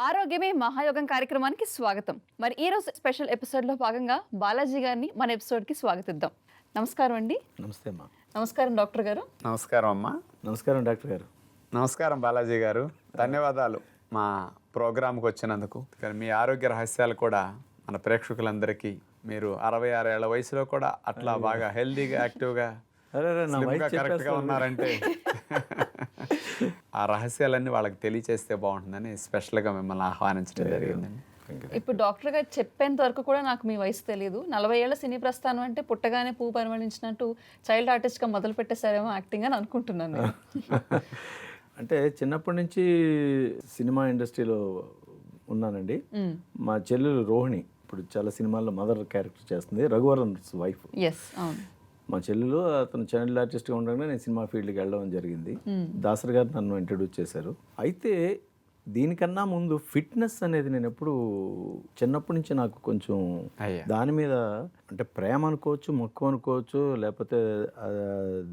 ఆరోగ్యమే మహాయోగం కార్యక్రమానికి స్వాగతం. మరి ఈ రోజు స్పెషల్ ఎపిసోడ్లో భాగంగా బాలాజీ గారిని మన ఎపిసోడ్కి స్వాగతిద్దాం. నమస్కారం అండి. నమస్తే అమ్మా. నమస్కారం డాక్టర్ గారు. నమస్కారం అమ్మా. నమస్కారం డాక్టర్ గారు. నమస్కారం బాలాజీ గారు. ధన్యవాదాలు మా ప్రోగ్రాంకి వచ్చినందుకు. కానీ మీ ఆరోగ్య రహస్యాలు కూడా మన ప్రేక్షకులందరికీ మీరు అరవై ఆరు ఏళ్ళ వయసులో కూడా అట్లా బాగా హెల్దీగా యాక్టివ్గా కరెక్ట్గా. ఉన్నారంటే. ఆ రహస్యాలన్నీ వాళ్ళకి తెలియచేస్తే బాగుంటుందని స్పెషల్గా మిమ్మల్ని ఆహ్వానించడం జరిగిందండి ఇప్పుడు డాక్టర్ గారు చెప్పేంత వరకు కూడా నాకు మీ వయసు తెలియదు నలభై ఏళ్ళ సినీ ప్రస్థానం అంటే పుట్టగానే పువ్వు పరిమళించినట్టు చైల్డ్ ఆర్టిస్ట్గా మొదలు పెట్టేశారేమో యాక్టింగ్ అని అనుకుంటున్నాను నేను. అంటే చిన్నప్పటి నుంచి సినిమా ఇండస్ట్రీలో ఉన్నానండి. మా చెల్లెలు రోహిణి ఇప్పుడు చాలా సినిమాల్లో మదర్ క్యారెక్టర్ చేస్తుంది. రఘువరన్ వైఫ్. ఎస్ అవును. మా చెల్లెలు అతను చైల్డ్ ఆర్టిస్ట్గా ఉండగానే నేను సినిమా ఫీల్డ్కి వెళ్ళడం జరిగింది. దాసరి గారు నన్ను ఇంట్రడ్యూస్ చేశారు. అయితే దీనికన్నా ముందు ఫిట్నెస్ అనేది నేను ఎప్పుడు చిన్నప్పటి నుంచి నాకు కొంచెం దాని మీద అంటే ప్రేమ అనుకోవచ్చు మక్కువ అనుకోవచ్చు లేకపోతే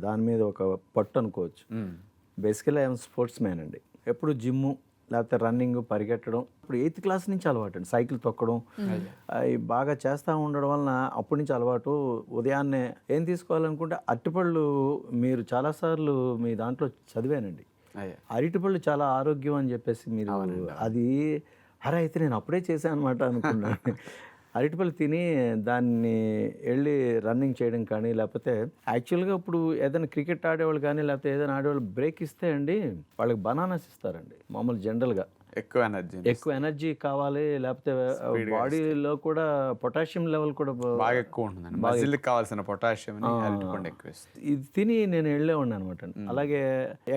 దాని మీద ఒక పట్టు అనుకోవచ్చు. బేసికలీ ఐఎమ్ స్పోర్ట్స్ మ్యాన్ అండి. ఎప్పుడు జిమ్ము లేకపోతే రన్నింగ్ పరిగెట్టడం. ఇప్పుడు ఎయిత్ క్లాస్ నుంచి అలవాటు అండి సైకిల్ తొక్కడం. అవి బాగా చేస్తూ ఉండడం వలన అప్పటి నుంచి అలవాటు ఉదయాన్నే ఏం తీసుకోవాలనుకుంటే అరటిపళ్ళు మీరు చాలాసార్లు మీ దాంట్లో చదివానండి. అరటిపళ్ళు చాలా ఆరోగ్యం అని చెప్పేసి మీరు అది అరే అయితే నేను అప్పుడే చేశాను అనమాట అనుకున్నాను. అరటిపళ్ళు తిని దాన్ని వెళ్ళి రన్నింగ్ చేయడం కానీ లేకపోతే యాక్చువల్గా ఇప్పుడు ఏదైనా క్రికెట్ ఆడేవాళ్ళు కానీ లేకపోతే ఏదైనా ఆడేవాళ్ళు బ్రేక్ ఇస్తే అండి వాళ్ళకి బనానాస్ ఇస్తారండి మామూలు జనరల్గా. ఎక్కువ ఎనర్జీ ఎక్కువ ఎనర్జీ కావాలి లేకపోతే బాడీలో కూడా పొటాషియం లెవెల్ కూడా బాగా ఎక్కువ ఉంటుందండి. మజిల్కి కావాల్సిన పొటాషియం అరటిపండు ఎక్కువ ఇది తిని నేను వెళ్ళేవాడిని అనమాట అలాగే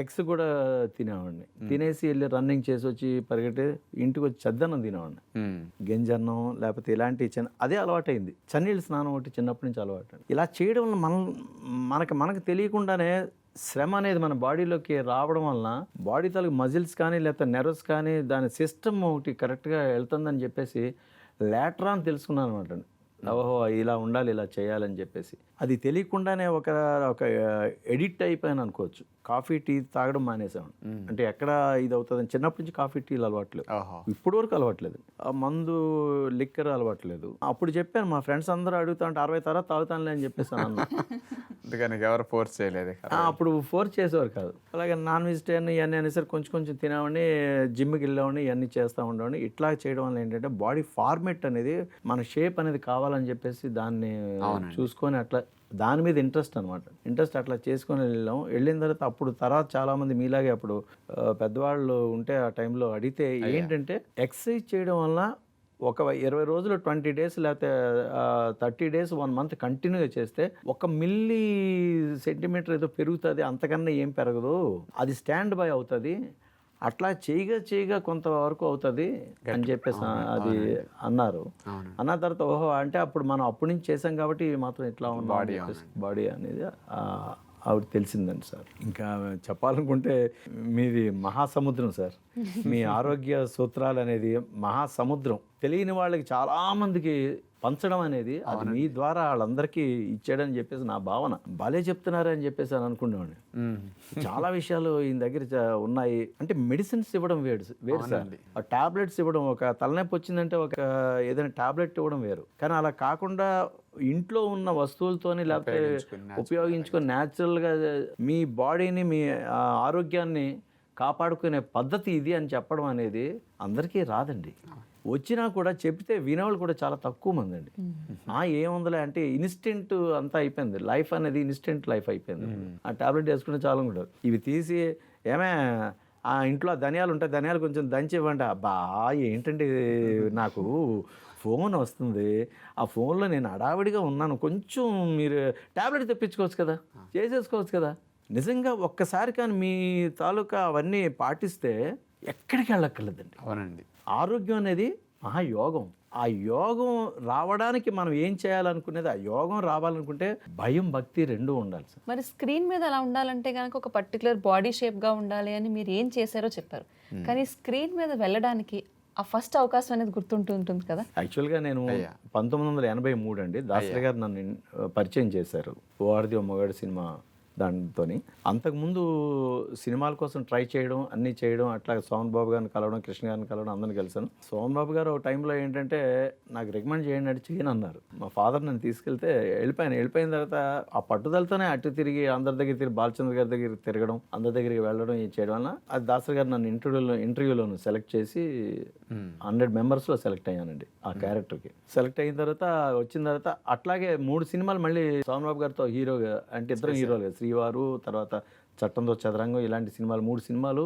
ఎగ్స్ కూడా తినేవాడిని. తినేసి వెళ్ళి రన్నింగ్ చేసి వచ్చి పరిగెట్టి ఇంటికి వచ్చి చద్దన్నం తినేవాడిని. గంజన్నం లేకపోతే ఇలాంటి చిన్న అదే అలవాటైంది. చన్నీళ్ళ స్నానం ఒకటి చిన్నప్పటి నుంచి అలవాటు. ఇలా చేయడం వల్ల మన మనకి మనకు తెలియకుండానే శ్రమ అనేది మన బాడీలోకి రావడం వలన బాడీ తాలూకు మజిల్స్ కానీ లేకపోతే నెర్వస్ కానీ దాని సిస్టమ్ ఒకటి కరెక్ట్గా వెళ్తుందని చెప్పేసి లేటర్ అని తెలుసుకున్నాను అనమాట ఓహో ఇలా ఉండాలి ఇలా చేయాలని చెప్పేసి. అది తెలియకుండానే ఒక ఒక ఎడిట్ అయిపోయాను అనుకోవచ్చు. కాఫీ టీ తాగడం మానేసాను అంటే ఎక్కడ ఇది అవుతుందని చిన్నప్పటి నుంచి కాఫీ టీలు అలవాట్లేదు. ఇప్పుడు వరకు అలవాట్లేదు. ఆ మందు లిక్కర్ అలవాట్లేదు. అప్పుడు చెప్పాను మా ఫ్రెండ్స్ అందరూ అడుగుతా అంటే అరవై తర్వాత తాగుతానులే అని చెప్పేసాను అన్న అందుకని ఎవరు ఫోర్స్ చేయలేదు అప్పుడు ఫోర్స్ చేసేవారు కాదు. అలాగే నాన్ వెజిటేరియన్ ఇవన్నీ అనేసరికి కొంచెం కొంచెం తినేవాడిని జిమ్కి వెళ్ళేవాడిని ఇవన్నీ చేస్తూ ఉండేవాడిని. ఇట్లా చేయడం వల్ల ఏంటంటే బాడీ ఫార్మేట్ అనేది మన షేప్ అనేది కావాలని చెప్పేసి దాన్ని చూసుకొని అట్లా దాని మీద ఇంట్రెస్ట్ అనమాట ఇంట్రెస్ట్ అట్లా చేసుకొని వెళ్ళాం. వెళ్ళిన తర్వాత అప్పుడు తర్వాత చాలామంది మీలాగే అప్పుడు పెద్దవాళ్ళు ఉంటే ఆ టైంలో అడిగితే ఏంటంటే ఎక్సర్సైజ్ చేయడం వల్ల ఒక ఇరవై రోజులు ట్వంటీ డేస్ లేకపోతే థర్టీ డేస్ వన్ మంత్ కంటిన్యూగా చేస్తే ఒక మిల్లీ సెంటీమీటర్ ఏదో పెరుగుతుంది అంతకన్నా ఏం పెరగదు. అది స్టాండ్ బై అవుతుంది. అట్లా చేయగా చేయగా కొంతవరకు అవుతుంది అని చెప్పేసి అది అన్నారు. అన్న తర్వాత ఓహో అంటే అప్పుడు మనం అప్పటి నుంచి చేసాం కాబట్టి ఇవి మాత్రం ఇట్లా బాడీ బాడీ అనేది ఆ, ఆవిడ తెలిసిందండి సార్. ఇంకా చెప్పాలనుకుంటే మీది మహాసముద్రం సార్. మీ ఆరోగ్య సూత్రాలు అనేది మహాసముద్రం. తెలియని వాళ్ళకి చాలా మందికి పంచడం అనేది అది మీ ద్వారా వాళ్ళందరికీ ఇచ్చాడని చెప్పేసి నా భావన. భలే చెప్తున్నారని చెప్పేసి అని అనుకునేవాడిని. చాలా విషయాలు ఈయన దగ్గర ఉన్నాయి. అంటే మెడిసిన్స్ ఇవ్వడం వేరు వేరు సార్. ఆ టాబ్లెట్స్ ఇవ్వడం ఒక తలనొప్పి వచ్చిందంటే ఒక ఏదైనా టాబ్లెట్ ఇవ్వడం వేరు. కానీ అలా కాకుండా ఇంట్లో ఉన్న వస్తువులతోని లేకపోతే ఉపయోగించుకొని న్యాచురల్గా మీ బాడీని మీ ఆరోగ్యాన్ని కాపాడుకునే పద్ధతి ఇది అని చెప్పడం అనేది అందరికీ రాదండి. వచ్చినా కూడా చెప్తే వినేవాళ్ళు కూడా చాలా తక్కువ మంది అండి. ఆ ఏముందిలే అంటే ఇన్స్టెంట్ అంతా అయిపోయింది. లైఫ్ అనేది ఇన్స్టెంట్ లైఫ్ అయిపోయింది. ఆ టాబ్లెట్ వేసుకునే చాలా కూడా. ఇవి తీసి ఏమే ఆ ఇంట్లో ధనియాలు ఉంటాయి ధనియాలు కొంచెం దంచి ఇవ్వండి. అబ్బా ఏంటండి నాకు ఫోన్ వస్తుంది. ఆ ఫోన్లో నేను హడావిడిగా ఉన్నాను. కొంచెం మీరు టాబ్లెట్ తెప్పించుకోవచ్చు కదా? చేసేసుకోవచ్చు కదా? నిజంగా ఒక్కసారి కానీ మీ తాలూకా అవన్నీ పాటిస్తే ఎక్కడికి వెళ్ళక్కర్లేదండి. అవునండి. ఆరోగ్యం అనేది మహాయోగం. ఆ యోగం రావడానికి మనం ఏం చేయాలనుకునేది? ఆ యోగం రావాలనుకుంటే భయం భక్తి రెండూ ఉండాలి సార్. మరి స్క్రీన్ మీద అలా ఉండాలంటే కనుక ఒక పర్టికులర్ బాడీ షేప్గా ఉండాలి అని మీరు ఏం చేశారో చెప్పారు. కానీ స్క్రీన్ మీద వెళ్ళడానికి ఆ ఫస్ట్ అవకాశం అనేది గుర్తుంటూ ఉంటుంది కదా? యాక్చువల్గా నేను పంతొమ్మిది వందల ఎనభై మూడు అండి దాసరి గారు నన్ను పరిచయం చేశారు. ఓ ఆడది ఓ మగాడు సినిమా దాంతోని. అంతకుముందు సినిమాల కోసం ట్రై చేయడం అన్నీ చేయడం అట్లా సోమన్ బాబు గారిని కలవడం కృష్ణ గారిని కలవడం అందరిని కలిసాను సోమన్ బాబు గారు ఒక టైంలో ఏంటంటే నాకు రికమెండ్ చేయండి అంటే చేయను అన్నారు. మా ఫాదర్ నన్ను తీసుకెళ్తే వెళ్ళిపోయాను. వెళ్ళిపోయిన తర్వాత ఆ పట్టుదలతోనే అటు తిరిగి అందరి దగ్గర తిరిగి బాలచంద్ర గారి దగ్గర తిరగడం అందరి దగ్గరికి వెళ్ళడం చేయడం వల్ల అది దాసరి గారు నన్ను ఇంటర్వ్యూలో ఇంటర్వ్యూలో సెలెక్ట్ చేసి హండ్రెడ్ మెంబర్స్లో సెలెక్ట్ అయ్యానండి ఆ క్యారెక్టర్కి. సెలెక్ట్ అయిన తర్వాత వచ్చిన తర్వాత అట్లాగే మూడు సినిమాలు మళ్ళీ సోమన్ బాబు గారితో హీరోగా అంటే ఇద్దరు హీరోలుగా శ్రీవారు తర్వాత చట్టంతో చదరంగం ఇలాంటి సినిమాలు మూడు సినిమాలు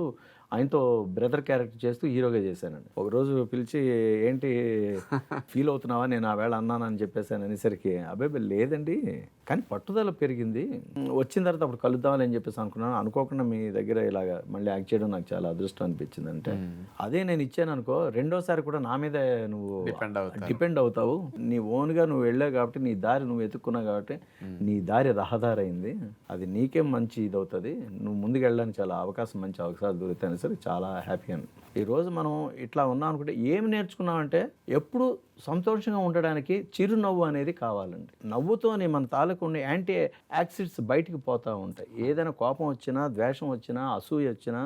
ఆయనతో బ్రదర్ క్యారెక్టర్ చేస్తూ హీరోగా చేశానండి. ఒకరోజు పిలిచి ఏంటి ఫీల్ అవుతున్నావా? నేను ఆ వేళ అన్నానని చెప్పేసాను అనేసరికి అబ్బాయి లేదండి. కానీ పట్టుదల పెరిగింది. వచ్చిన తర్వాత అప్పుడు కలుద్దామని అని చెప్పేసి అనుకున్నాను. అనుకోకుండా మీ దగ్గర ఇలాగా మళ్ళీ యాక్ట్ చేయడం నాకు చాలా అదృష్టం అనిపించింది అంటే అదే నేను ఇచ్చాను అనుకో రెండోసారి కూడా నా మీద నువ్వు డిపెండ్ అవుతావు. నీ ఓన్గా నువ్వు వెళ్ళావు కాబట్టి నీ దారి నువ్వు ఎత్తుక్కున్నావు కాబట్టి నీ దారి రహదారి అయింది. అది నీకేం మంచి ఇది అవుతుంది నువ్వు ముందుకు వెళ్ళడానికి చాలా అవకాశం మంచి అవకాశాలు దొరుకుతాయని సరే చాలా హ్యాపీ అని. ఈరోజు మనం ఇట్లా ఉన్నాం అనుకుంటే ఏం నేర్చుకున్నామంటే ఎప్పుడు సంతోషంగా ఉండడానికి చిరునవ్వు అనేది కావాలండి. నవ్వుతోనే మన తాలూకు ఉండే యాంటీ యాక్సిడ్స్ బయటికి పోతూ ఉంటాయి. ఏదైనా కోపం వచ్చినా ద్వేషం వచ్చినా అసూయ వచ్చినా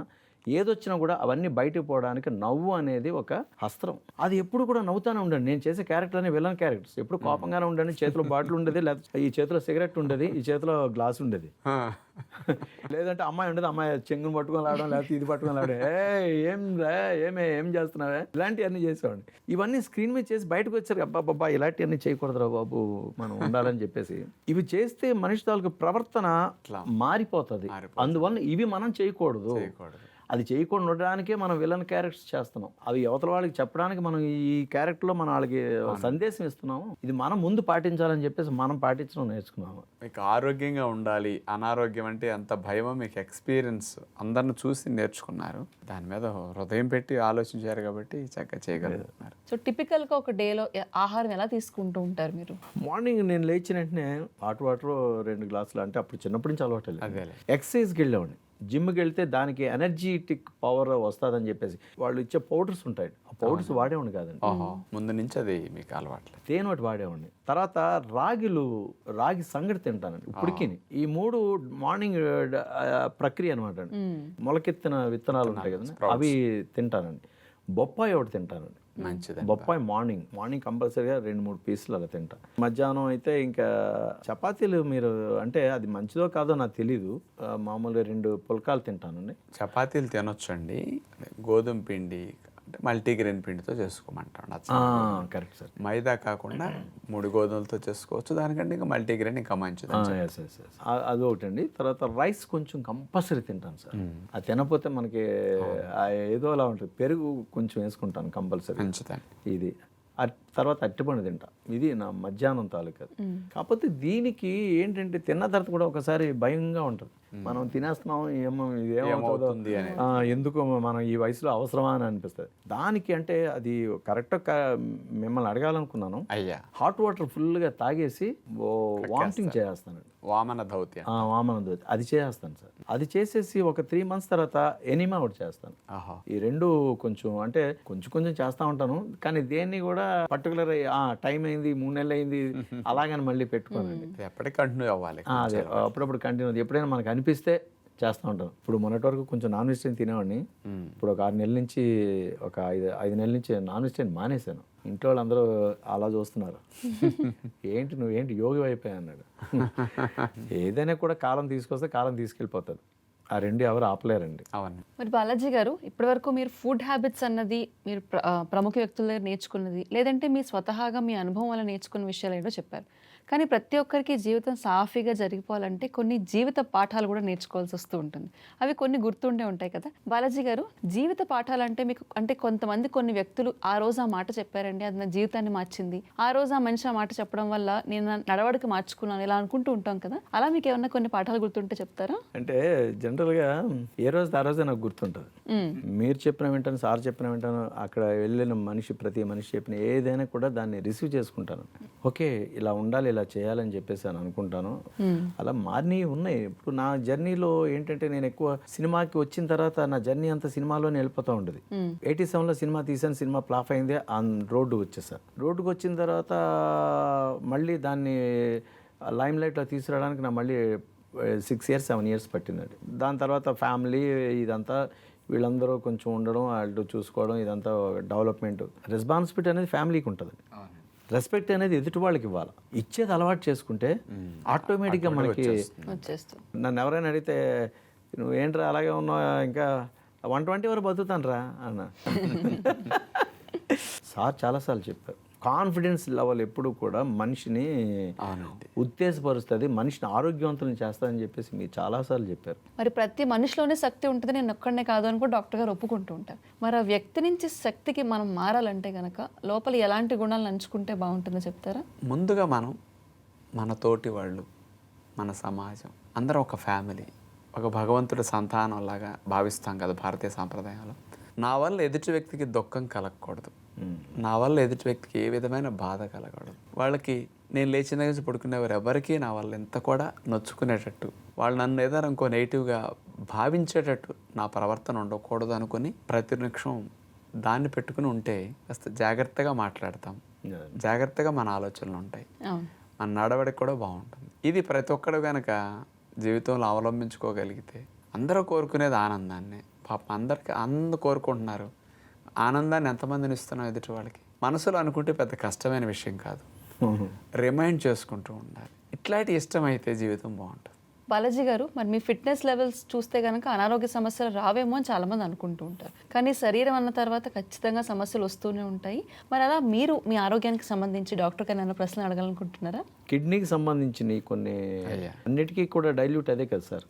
ఏదొచ్చినా కూడా అవన్నీ బయటకు పోవడానికి నవ్వు అనేది ఒక అస్త్రం అది ఎప్పుడు కూడా నవ్వుతానే ఉండండి. నేను చేసే క్యారెక్టర్ అనే విలన్ క్యారెక్టర్స్. ఎప్పుడు కోపంగానే ఉండండి. చేతిలో బాటిల్ ఉండేది లేకపోతే ఈ చేతిలో సిగరెట్ ఉండేది ఈ చేతిలో గ్లాస్ ఉండేది. లేదంటే అమ్మాయి ఉండదు అమ్మాయి చెంగును పట్టుకొని రావడం లేకపోతే ఇది పట్టుకొని రావడం ఏ ఏం రా ఏమే ఏం చేస్తున్నావే? ఇలాంటివన్నీ చేసేవాడిని. ఇవన్నీ స్క్రీన్ మీద చేసి బయటకు వచ్చారు. అబ్బా బాబా ఇలాంటివన్నీ చేయకూడదురా బాబు మనం ఉండాలని చెప్పేసి. ఇవి చేస్తే మనిషి తాలూకు ప్రవర్తన మారిపోతుంది. అందువల్ల ఇవి మనం చేయకూడదు. చేయకూడదు. అది చేయకుండా ఉండడానికే మనం విలన్ క్యారెక్టర్స్ చేస్తున్నాం. అవి అవతల వాళ్ళకి చెప్పడానికి మనం ఈ క్యారెక్టర్లో మనం వాళ్ళకి సందేశం ఇస్తున్నాము. ఇది మనం ముందు పాటించాలని చెప్పేసి మనం పాటించడం నేర్చుకున్నాము. మీకు ఆరోగ్యంగా ఉండాలి అనారోగ్యం అంటే ఎంత భయమో మీకు ఎక్స్పీరియన్స్ అందరిని చూసి నేర్చుకున్నారు. దాని మీద హృదయం పెట్టి ఆలోచించారు కాబట్టి చక్కగా చేయగలుగుతున్నారు. సో టిపికల్గా ఒక డేలో ఆహారం ఎలా తీసుకుంటూ ఉంటారు మీరు? మార్నింగ్ నేను లేచిన వెంటనే హాట్ వాటర్ రెండు గ్లాసులు అంటే అప్పుడు చిన్నప్పటి నుంచి అలవాటు అదేలే. ఎక్సర్సైజ్కి వెళ్ళేవాడిని. జిమ్కి వెళ్తే దానికి ఎనర్జీటిక్ పవర్ వస్తుందని చెప్పేసి వాళ్ళు ఇచ్చే పౌడర్స్ ఉంటాయి. ఆ పౌడర్స్ వాడేవాడిని కాదండి. ముందు నుంచి అది మీకు అలవాట్లేదు తేనె ఒకటి వాడేవాడిని. తర్వాత రాగిలు రాగి సంగటి తింటానండి ఇప్పటికి. ఈ మూడు మార్నింగ్ ప్రక్రియ అనమాట అండి. మొలకెత్తిన విత్తనాలు ఉంటాయి కదండి అవి తింటానండి. బొప్పాయి ఒకటి తింటానండి. మంచిది బొప్పాయి మార్నింగ్ మార్నింగ్ కంపల్సరీగా రెండు మూడు పీసులు అలా తింటా. మధ్యాహ్నం అయితే ఇంకా చపాతీలు మీరు అంటే అది మంచిదో కాదో నాకు తెలీదు. మామూలుగా రెండు పుల్కాలు తింటానండి. చపాతీలు తినొచ్చండి. గోధుమ పిండి అంటే మల్టీగ్రెయిన్ పిండితో చేసుకోమంటాడు. అచ్చ. Correct sir. మైదా కాకుండా మూడు గోధుమలతో చేసుకోవచ్చు. దానికంటే ఇంకా మల్టీగ్రెయిన్ ఇంకా మంచిది అది ఒకటి అండి తర్వాత రైస్ కొంచెం కంపల్సరీ తింటాను సార్. అది తినకపోతే మనకి ఆ ఏదో అలా ఉంటుంది. పెరుగు కొంచెం వేసుకుంటాను కంపల్సరీ. మంచిదండి. ఇది. తర్వాత అట్టిపండు తింటా. ఇది నా మధ్యాహ్నం తాలూకా కాకపోతే దీనికి ఏంటంటే తిన్న తర్వాత కూడా ఒకసారి భయంగా ఉంటుంది. మనం తినేస్తున్నాం ఏమో ఇది ఏమవుతుందో ఏమవుతుంది అనేది. ఆ, ఎందుకు మనం ఈ వయసులో అవసరమా అని అనిపిస్తుంది. దానికి అంటే అది కరెక్ట్ మిమ్మల్ని అడగాలనుకున్నాను. అయ్యా. హాట్ వాటర్ ఫుల్గా తాగేసి వామిటింగ్ చేస్తానండి. వామన దౌత్యం ఆ, వామన దోతి అది చేస్తాను సార్. అది చేసేసి ఒక త్రీ మంత్స్ తర్వాత ఎనిమా ఒకటి చేస్తాను. ఈ రెండు కొంచెం అంటే కొంచెం కొంచెం చేస్తూ ఉంటాను. కానీ దేన్ని కూడా పర్టికులర్ టైం అయింది మూడు నెలలు అయింది అలాగని మళ్ళీ పెట్టుకోనండి. ఎప్పటికీ కంటిన్యూ అవ్వాలి. అదే. అప్పుడప్పుడు కంటిన్యూ ఎప్పుడైనా మనకు అనిపిస్తే చేస్తూ ఉంటాను. ఇప్పుడు మొన్నటి వరకు కొంచెం నాన్ వెజిటేరియన్ తినేవాడిని. ఇప్పుడు ఒక ఆరు నెలల నుంచి ఒక ఐదు ఐదు నెలల నుంచి నాన్ వెజిటేరియన్ మానేశాను. ఇంట్లో వాళ్ళందరూ అలా చూస్తున్నారు. ఏంటి నువ్వేంటి యోగి అయిపోయా అన్నాడు. ఏదైనా కూడా కాలం తీసుకొస్తే కాలం తీసుకెళ్ళిపోతుంది. ఆ రెండు ఎవరు ఆపలేరండి. అవును. మరి బాలాజీ గారు ఇప్పటివరకు మీరు ఫుడ్ హ్యాబిట్స్ అన్నది మీరు ప్రముఖ వ్యక్తుల దగ్గర నేర్చుకున్నది లేదంటే మీ స్వతహాగా మీ అనుభవం వల్ల నేర్చుకున్న విషయాలు ఏంటో చెప్పారు. కానీ ప్రతి ఒక్కరికి జీవితం సాఫీగా జరిగిపోవాలంటే కొన్ని జీవిత పాఠాలు కూడా నేర్చుకోవాల్సి వస్తూ ఉంటుంది. అవి కొన్ని గుర్తుండే ఉంటాయి కదా. బాలాజీ గారు జీవిత పాఠాలు అంటే మీకు అంటే కొంతమంది కొన్ని వ్యక్తులు ఆ రోజు ఆ మాట చెప్పారండి అది నా జీవితాన్ని మార్చింది. ఆ రోజు ఆ మనిషి ఆ మాట చెప్పడం వల్ల నేను నడవడిక మార్చుకున్నాను ఇలా అనుకుంటూ ఉంటాం కదా. అలా మీకు ఏమన్నా కొన్ని పాఠాలు గుర్తుంటే చెప్తారా? అంటే జనరల్గా ఏ రోజు ఆ రోజే నాకు గుర్తుంటుంది. మీరు చెప్పిన వెంటనే సార్ చెప్పిన వెంటనే అక్కడ వెళ్ళిన మనిషి ప్రతి మనిషి చెప్పిన ఏదైనా కూడా దాన్ని రిసీవ్ చేసుకుంటాను. ఓకే ఇలా ఉండాలి ఇలా చేయాలని చెప్పేసి అని అనుకుంటాను. అలా మారినవి ఉన్నాయి. ఇప్పుడు నా జర్నీలో ఏంటంటే నేను ఎక్కువ సినిమాకి వచ్చిన తర్వాత నా జర్నీ అంతా సినిమాలోనే వెళ్ళిపోతూ ఉండేది. ఎయిటీ సెవెన్లో సినిమా తీసాను సినిమా ఫ్లాప్ అయింది ఆన్ రోడ్డు వచ్చేసాను రోడ్డుకు వచ్చిన తర్వాత మళ్ళీ దాన్ని లైమ్ లైట్లో తీసుకురావడానికి నా మళ్ళీ సిక్స్ ఇయర్స్ సెవెన్ ఇయర్స్ పట్టిందండి. దాని తర్వాత ఫ్యామిలీ ఇదంతా వీళ్ళందరూ కొంచెం ఉండడం వాళ్ళు చూసుకోవడం ఇదంతా డెవలప్మెంట్. రెస్పాన్సిబిలిటీ అనేది ఫ్యామిలీకి ఉంటుంది రెస్పెక్ట్ అనేది ఎదుటి వాళ్ళకి ఇవ్వాలి. ఇచ్చేది అలవాటు చేసుకుంటే ఆటోమేటిక్గా మనకి నన్ను ఎవరైనా అడిగితే నువ్వు ఏంట్రా అలాగే ఉన్నావు ఇంకా వన్ ట్వంటీ వరకు బతుకుతాను రా అన్న. సార్ చాలాసార్లు చెప్పారు. కాన్ఫిడెన్స్ లెవెల్ ఎప్పుడు కూడా మనిషిని ఉత్తేజపరుస్తుంది మనిషిని ఆరోగ్యవంతులను చేస్తుందని చెప్పేసి మీరు చాలాసార్లు చెప్పారు. మరి ప్రతి మనిషిలోనే శక్తి ఉంటుంది నేను ఒక్కడనే కాదు అని కూడా డాక్టర్ గారు ఒప్పుకుంటూ ఉంటారు. మరి ఆ వ్యక్తి నుంచి శక్తికి మనం మారాలంటే గనక లోపల ఎలాంటి గుణాలు నంచుకుంటే బాగుంటుందో చెప్తారా? ముందుగా మనం మన తోటి వాళ్ళు మన సమాజం అందరం ఒక ఫ్యామిలీ ఒక భగవంతుడి సంతానం లాగా భావిస్తాం కదా భారతీయ సాంప్రదాయంలో. నా వల్ల ఎదుటి వ్యక్తికి దుఃఖం కలగకూడదు. నా వల్ల ఎదుటి వ్యక్తికి ఏ విధమైన బాధ కలగకూడదు. వాళ్ళకి నేను లేచిన దగ్గర నుంచి పడుకునేవారు ఎవరికీ నా వల్ల ఎంత కూడా నొచ్చుకునేటట్టు వాళ్ళు నన్ను ఏదైనా ఇంకో నెగిటివ్గా భావించేటట్టు నా ప్రవర్తన ఉండకూడదు అనుకుని ప్రతి నిమిషం దాన్ని పెట్టుకుని ఉంటే కాస్త జాగ్రత్తగా మాట్లాడతాం. జాగ్రత్తగా మన ఆలోచనలు ఉంటాయి. అవును. మన నడవడిక కూడా బాగుంటుంది. ఇది ప్రతి ఒక్కడు కనుక జీవితంలో అవలంబించుకోగలిగితే అందరూ కోరుకునేది ఆనందాన్ని. పాపం అందరికి అందరూ కోరుకుంటున్నారు. ఆనందాన్ని ఎంతమందిని ఇస్తున్నాం ఎదుటి వాళ్ళకి? మనసులో అనుకుంటే పెద్ద కష్టమైన విషయం కాదు. రిమైండ్ చేసుకుంటూ ఉండాలి. ఇట్లాంటి ఇష్టమైతే జీవితం బాగుంటుంది. బాలాజీ గారు మరి మీ ఫిట్నెస్ లెవెల్స్ చూస్తే కనుక అనారోగ్య సమస్యలు రావేమో అని చాలామంది అనుకుంటూ ఉంటారు. కానీ శరీరం అన్న తర్వాత ఖచ్చితంగా సమస్యలు వస్తూనే ఉంటాయి. మరి అలా మీరు మీ ఆరోగ్యానికి సంబంధించి డాక్టర్ ఏమైనా ప్రశ్నలు అడగాలనుకుంటున్నారా? కిడ్నీకి సంబంధించి కొన్ని అన్నిటికీ కూడా డైల్యూట్ అదే కదా సార్.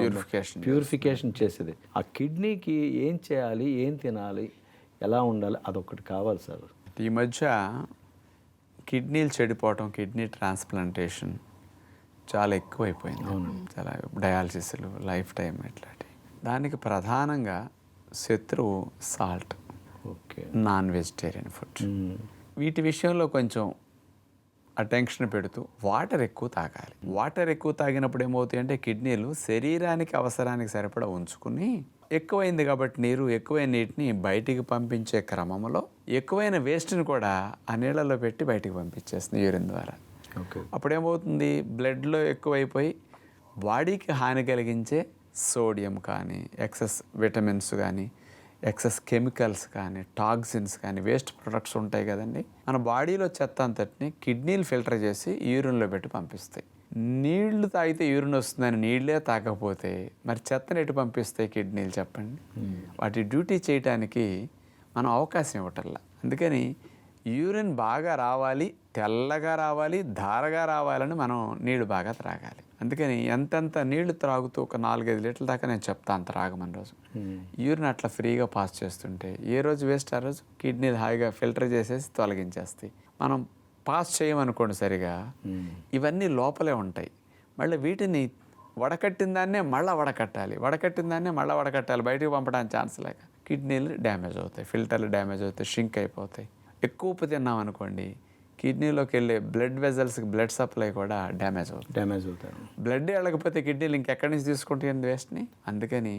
ప్యూరిఫికేషన్ ప్యూరిఫికేషన్ చేసేది. ఆ కిడ్నీకి ఏం చేయాలి ఏం తినాలి ఎలా ఉండాలి అదొకటి కావాలి సార్. ఈ మధ్య కిడ్నీలు చెడిపోవటం కిడ్నీ ట్రాన్స్ప్లాంటేషన్ చాలా ఎక్కువైపోయింది. చాలా డయాలసిస్లు లైఫ్ టైం ఇట్లాంటి దానికి ప్రధానంగా శత్రువు salt. Okay. Non vegetarian food. వీటి విషయంలో కొంచెం అటెన్షన్ పెడుతూ వాటర్ ఎక్కువ తాగాలి. వాటర్ ఎక్కువ తాగినప్పుడు ఏమవుతాయి అంటే కిడ్నీలు శరీరానికి అవసరానికి సరిపడా ఉంచుకుని ఎక్కువైంది కాబట్టి నీరు ఎక్కువైన నీటిని బయటికి పంపించే క్రమంలో ఎక్కువైన వేస్ట్ని కూడా ఆ నీళ్ళలో పెట్టి బయటికి పంపించేస్తుంది యూరిన్ ద్వారా. ఓకే. అప్పుడు ఏమవుతుంది బ్లడ్లో ఎక్కువైపోయి బాడీకి హాని కలిగించే సోడియం కానీ ఎక్సెస్ విటమిన్స్ కానీ ఎక్సెస్ కెమికల్స్ కానీ టాక్సిన్స్ కానీ వేస్ట్ ప్రొడక్ట్స్ ఉంటాయి కదండి. మన బాడీలో చెత్త అంతటిని కిడ్నీలు ఫిల్టర్ చేసి యూరిన్లో పెట్టి పంపిస్తాయి. నీళ్ళు తాగితే యూరిన్ వస్తుందని నీళ్ళే తాగకపోతే మరి చెత్తని ఎటు పంపిస్తాయి కిడ్నీలు చెప్పండి? వాటి డ్యూటీ చేయటానికి మనం అవకాశం ఇవ్వటల్లా అందుకని యూరిన్ బాగా రావాలి తెల్లగా రావాలి ధారగా రావాలని మనం నీళ్ళు బాగా త్రాగాలి. అందుకని ఎంతెంత నీళ్ళు త్రాగుతూ ఒక నాలుగైదు లీటర్ల దాకా నేను చెప్తాను త్రాగమని రోజు. యూరిన్ అట్లా ఫ్రీగా పాస్ చేస్తుంటే ఏ రోజు వేస్ట్? ఆ రోజు కిడ్నీ హాయిగా ఫిల్టర్ చేసేసి తొలగించేస్తాయి. మనం పాస్ చేయమనుకోండి సరిగా. ఇవన్నీ లోపలే ఉంటాయి. మళ్ళీ వీటిని వడకట్టిన దాన్నే మళ్ళీ వడకట్టాలి. వడకట్టిన దాన్నే మళ్ళీ వడకట్టాలి. బయటికి పంపడానికి ఛాన్స్ లేక. కిడ్నీలు డ్యామేజ్ అవుతాయి. ఫిల్టర్లు డ్యామేజ్ అవుతాయి. షింక్ అయిపోతాయి. ఎక్కువ ఉప్పు తిన్నాం అనుకోండి కిడ్నీలోకి వెళ్ళే బ్లడ్ వెజల్స్కి బ్లడ్ సప్లై కూడా డ్యామేజ్ అవుతుంది. డ్యామేజ్ అవుతారు. బ్లడ్ వెళ్ళకపోతే కిడ్నీలు ఇంకెక్కడి నుంచి తీసుకుంటాయండి వేస్ట్ని? అందుకని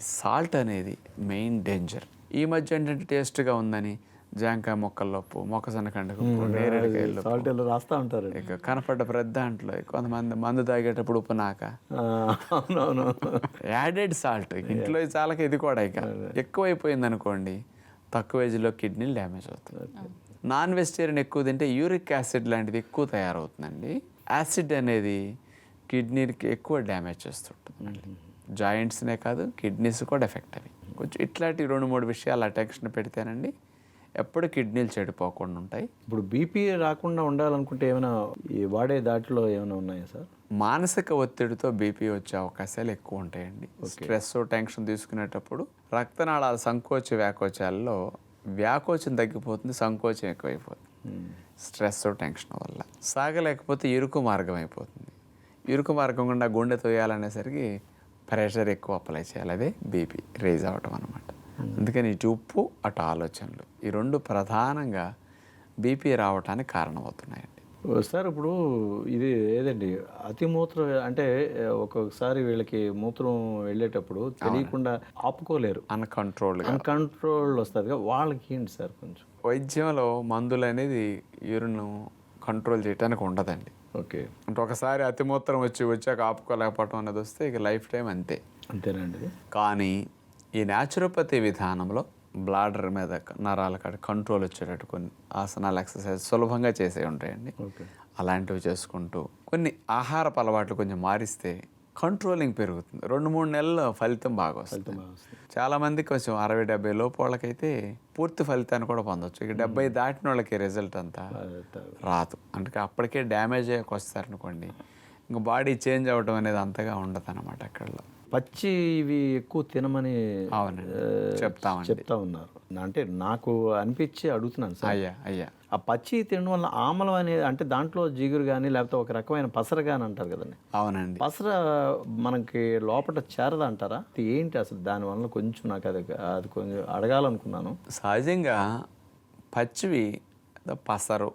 సాల్ట్ అనేది మెయిన్ డేంజర్. ఈ మధ్య ఏంటంటే టేస్ట్గా ఉందని జాంకాయ మొక్కల్లో ఉప్పు మొక్కసన్న కండకు నేరేడుకాయలు రాస్తూ ఉంటారు. ఇక కనపడ్డ ప్రతి దాంట్లో కొంతమంది మందు తాగేటప్పుడు ఉప్పు నాక. Added salt. ఇంట్లో చాలక ఇది కూడా ఇక. ఎక్కువైపోయింది అనుకోండి తక్కువ ఏజ్లో కిడ్నీలు డ్యామేజ్ అవుతుంది నాన్ వెజిటేరియన్ ఎక్కువ తింటే యూరిక్ యాసిడ్ లాంటిది ఎక్కువ తయారవుతుందండి. యాసిడ్ అనేది కిడ్నీకి ఎక్కువ డ్యామేజ్ చేస్తుంటుంది జాయింట్స్నే కాదు కిడ్నీస్ కూడా ఎఫెక్ట్ అవి. కొంచెం ఇట్లాంటి రెండు మూడు విషయాలు అటెన్షన్ పెడితేనండి ఎప్పుడు కిడ్నీలు చెడిపోకుండా ఉంటాయి. ఇప్పుడు బీపీ రాకుండా ఉండాలనుకుంటే ఏమైనా ఈ వాడే దాటిలో ఏమైనా ఉన్నాయా సార్? మానసిక ఒత్తిడితో బీపీ వచ్చే అవకాశాలు ఎక్కువ ఉంటాయండి. స్ట్రెస్ టెన్షన్ తీసుకునేటప్పుడు రక్తనాళాల సంకోచ వ్యాకోచాలలో వ్యాకోచం తగ్గిపోతుంది సంకోచం ఎక్కువైపోతుంది. స్ట్రెస్ టెన్షన్ వల్ల. సాగలేకపోతే ఇరుకు మార్గం అయిపోతుంది. ఇరుకు మార్గం గుండా గుండె తోయాలనేసరికి ప్రెషర్ ఎక్కువ అప్లై చేయాలి. అదే బీపీ రేజ్ అవ్వటం అనమాట అందుకని ఇటు ఉప్పు అటు ఆలోచనలు. ఈ రెండు ప్రధానంగా బీపీ రావటానికి కారణమవుతున్నాయండి. సార్ ఇప్పుడు ఇది ఏదండి? అతి మూత్రం అంటే ఒక్కొక్కసారి వీళ్ళకి మూత్రం వెళ్ళేటప్పుడు తెలియకుండా ఆపుకోలేరు. అన్కంట్రోల్గా అన్కంట్రోల్ వస్తుంది వాళ్ళకి ఏంటి సార్ కొంచెం? వైద్యంలో మందులు అనేది యూరిన్ కంట్రోల్ చేయడానికి ఉండదండి. ఓకే. అంటే ఒకసారి అతిమూత్రం వచ్చి వచ్చాక ఆపుకోలేకపోవటం అనేది వస్తే ఇక లైఫ్ టైం అంతే అంతేనండి? కానీ ఈ న్యాచురోపతి విధానంలో బ్లాడర్ మీద నరాల కాడ కంట్రోల్ వచ్చేటట్టు కొన్ని ఆసనాలు ఎక్సర్సైజ్ సులభంగా చేసే ఉంటాయండి. అలాంటివి చేసుకుంటూ కొన్ని ఆహారపు అలవాట్లు కొంచెం మారిస్తే కంట్రోలింగ్ పెరుగుతుంది. రెండు మూడు నెలల ఫలితం బాగా వస్తుంది. బాగా వస్తుంది. చాలా మంది కొంచెం అరవై డెబ్బై లోపు వాళ్ళకైతే పూర్తి ఫలితాన్ని కూడా పొందొచ్చు. ఇక డెబ్బై దాటిన వాళ్ళకి రిజల్ట్ అంతా రాదు. అంటే అప్పటికే డ్యామేజ్ అయ్యాక వస్తారనుకోండి ఇంకా బాడీ చేంజ్ అవ్వడం అనేది అంతగా ఉండదు అనమాట అక్కడలో పచ్చి ఇవి ఎక్కువ తినమని చెప్తామండి. చెప్తా ఉన్నారు. అంటే నాకు అనిపించి అడుగుతున్నాను సార్. అయ్యా అయ్యా. ఆ పచ్చి తినడం వల్ల ఆమలం అనేది అంటే దాంట్లో జిగురు కానీ లేకపోతే ఒక రకమైన పసర కానీ అంటారు కదండి. అవునండి. పసర మనకి లోపల చేరదా అంటారా? ఇది ఏంటి అసలు? దానివల్ల కొంచెం నాకు అది అది కొంచెం అడగాలనుకున్నాను. సహజంగా పచ్చివి పసరు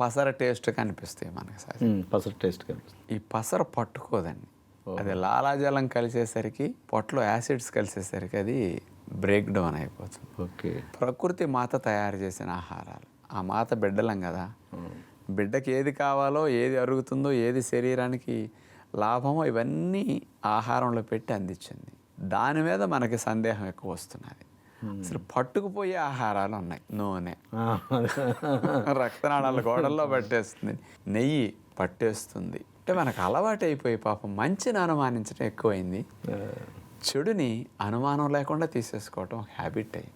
పసర టేస్ట్ కనిపిస్తాయి మనకి పసర టేస్ట్ కనిపిస్తుంది. ఈ పసర పట్టుకోదండి. అది లాలాజలం కలిసేసరికి పొట్టలో యాసిడ్స్ కలిసేసరికి అది బ్రేక్ డౌన్ అయిపోతుంది. ఓకే. ప్రకృతి మాత తయారు చేసిన ఆహారాలు. ఆ మాత బిడ్డలం కదా. బిడ్డకి ఏది కావాలో ఏది అరుగుతుందో ఏది శరీరానికి లాభమో ఇవన్నీ ఆహారంలో పెట్టి అందించింది. దాని మీద మనకి సందేహం ఎక్కువ వస్తున్నది. అసలు పట్టుకుపోయే ఆహారాలు ఉన్నాయి. నూనె. రక్తనాళాల గోడల్లో పట్టేస్తుంది. నెయ్యి పట్టేస్తుంది. అంటే మనకు అలవాటు అయిపోయి పాపం మంచిని అనుమానించడం ఎక్కువైంది. చెడుని అనుమానం లేకుండా తీసేసుకోవటం హ్యాబిట్ అయ్యి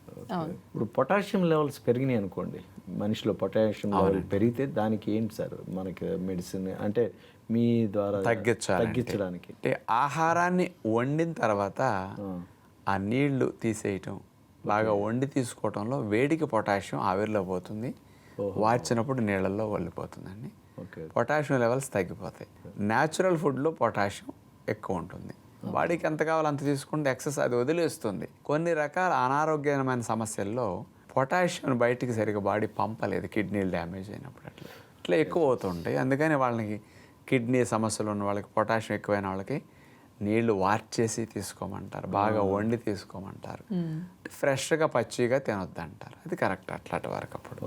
ఇప్పుడు పొటాషియం లెవెల్స్ పెరిగినాయి అనుకోండి మనిషిలో పొటాషియం లెవెల్ పెరిగితే దానికి ఏంటి సార్? మనకి మెడిసిన్ అంటే మీ ద్వారా తగ్గించాలి తగ్గించడానికి. అంటే ఆహారాన్ని వండిన తర్వాత ఆ. నీళ్ళు తీసేయటం బాగా వండి తీసుకోవటంలో వేడికి పొటాషియం ఆవిరిలో పోతుంది. వార్చినప్పుడు నీళ్ళల్లో వల్లిపోతుందండి పొటాషియం లెవెల్స్ తగ్గిపోతాయి. న్యాచురల్ ఫుడ్లో పొటాషియం ఎక్కువ ఉంటుంది. బాడీకి ఎంత కావాలో అంత తీసుకుంటే ఎక్సెస్ అది వదిలేస్తుంది. కొన్ని రకాల అనారోగ్యమైన సమస్యల్లో పొటాషియం బయటికి సరిగా బాడీ పంపలేదు కిడ్నీలు డ్యామేజ్ అయినప్పుడు అట్లా. ఇట్లా ఎక్కువ అవుతుంటాయి. అందుకని వాళ్ళకి కిడ్నీ సమస్యలు ఉన్న వాళ్ళకి పొటాషియం ఎక్కువైన వాళ్ళకి నీళ్ళు వార్చేసి తీసుకోమంటారు. బాగా వండి తీసుకోమంటారు. ఫ్రెష్గా పచ్చిగా తినొద్దు అంటారు అది కరెక్ట్ అట్లాంటి వరకు అప్పుడు.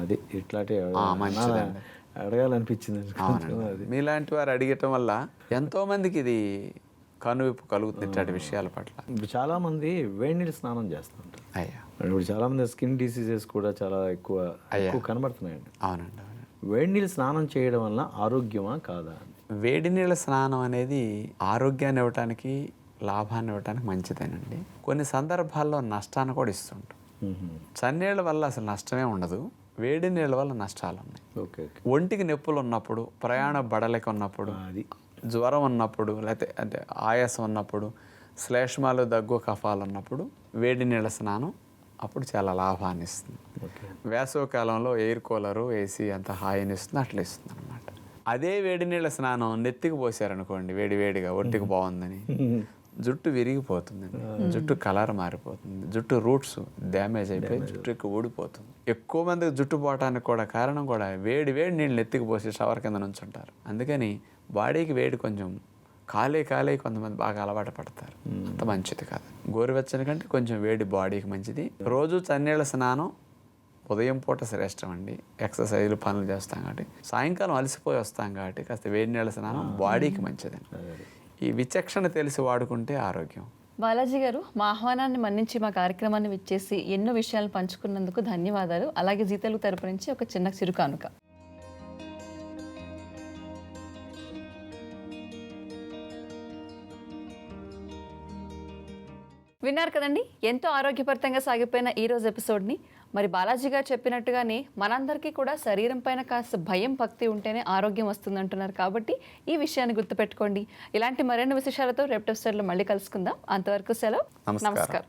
అది ఇట్లాంటి మంచిదండి. అడగాలనిపించింది మీలాంటి వారు అడిగటం వల్ల ఎంతో మందికి ఇది కనువిప్పు కలుగుతుంది ఇట్లాంటి విషయాల పట్ల. ఇప్పుడు చాలా మంది వేడి నీళ్ళు స్నానం చేస్తూ ఉంటారు అయ్యా. ఇప్పుడు చాలా మంది స్కిన్ డిసీజెస్ కూడా చాలా ఎక్కువ ఎక్కువ కనబడుతున్నాయండి. అవునండి వేడి నీళ్ళు స్నానం చేయడం వల్ల ఆరోగ్యమా కాదా? వేడి నీళ్ళ స్నానం అనేది ఆరోగ్యాన్ని ఇవ్వటానికి లాభాన్ని ఇవ్వటానికి మంచిదేనండి. కొన్ని సందర్భాల్లో నష్టాన్ని కూడా ఇస్తుంటాం. చన్నీళ్ళ వల్ల అసలు నష్టమే ఉండదు. వేడి నీళ్ళ వల్ల నష్టాలు ఉన్నాయి. ఒంటికి నొప్పులు ఉన్నప్పుడు ప్రయాణ బడలిక ఉన్నప్పుడు అది. జ్వరం ఉన్నప్పుడు లేకపోతే అంటే ఆయాసం ఉన్నప్పుడు శ్లేష్మాలు దగ్గు కఫాలు ఉన్నప్పుడు వేడి నీళ్ళ స్నానం అప్పుడు చాలా లాభాన్ని ఇస్తుంది. ఓకే. వేసవి కాలంలో ఎయిర్ కూలరు ఏసీ అంత హాయిని ఇస్తుంది అట్లా ఇస్తుంది అనమాట అదే వేడి నీళ్ళ స్నానం నెత్తికి పోసారనుకోండి వేడి వేడిగా ఒంటికి బాగుందని. జుట్టు విరిగిపోతుందండి. జుట్టు కలర్ మారిపోతుంది. జుట్టు రూట్స్ డ్యామేజ్ అయిపోయి జుట్టు ఎక్కువ ఊడిపోతుంది. ఎక్కువ మందికి జుట్టు పోవటానికి కూడా కారణం కూడా వేడి వేడి నీళ్ళు నెత్తికి పోసి షవర్ కింద నుంచుంటారు. అందుకని బాడీకి వేడి కొంచెం కాలే కాలే కొంతమంది బాగా అలవాటు పడతారు. అంత మంచిది కాదు. గోరువెచ్చని కంటే కొంచెం వేడి బాడీకి మంచిది. రోజు చన్నీళ్ళ స్నానం ఉదయం పూట శ్రేష్టం అండి. ఎక్సర్సైజ్లు పనులు చేస్తాం కాబట్టి. సాయంకాలం అలసిపోయి వస్తాం కాబట్టి కాస్త వేడి నీళ్ళ స్నానం బాడీకి మంచిదండి ఈ విచక్షణ తెలిసి వాడుకుంటే ఆరోగ్యం. బాలాజీ గారు మా ఆహ్వానాన్ని మన్నించి మా కార్యక్రమాన్ని విచ్చేసి ఎన్నో విషయాలు పంచుకున్నందుకు ధన్యవాదాలు. అలాగే జీతలు తరపు నుంచి ఒక చిన్న చిరు కానుక విన్నారు కదండి ఎంతో ఆరోగ్యభరితంగా సాగిపోయిన ఈరోజు ఎపిసోడ్ని. మరి బాలాజీ గారు చెప్పినట్టుగానే మనందరికీ కూడా శరీరం పైన కాస్త భయం భక్తి ఉంటేనే ఆరోగ్యం వస్తుంది అంటున్నారు కాబట్టి ఈ విషయాన్ని గుర్తుపెట్టుకోండి. ఇలాంటి మరిన్ని విశేషాలతో రేపు మళ్ళీ కలుసుకుందాం. అంతవరకు సెలవు. నమస్కారం.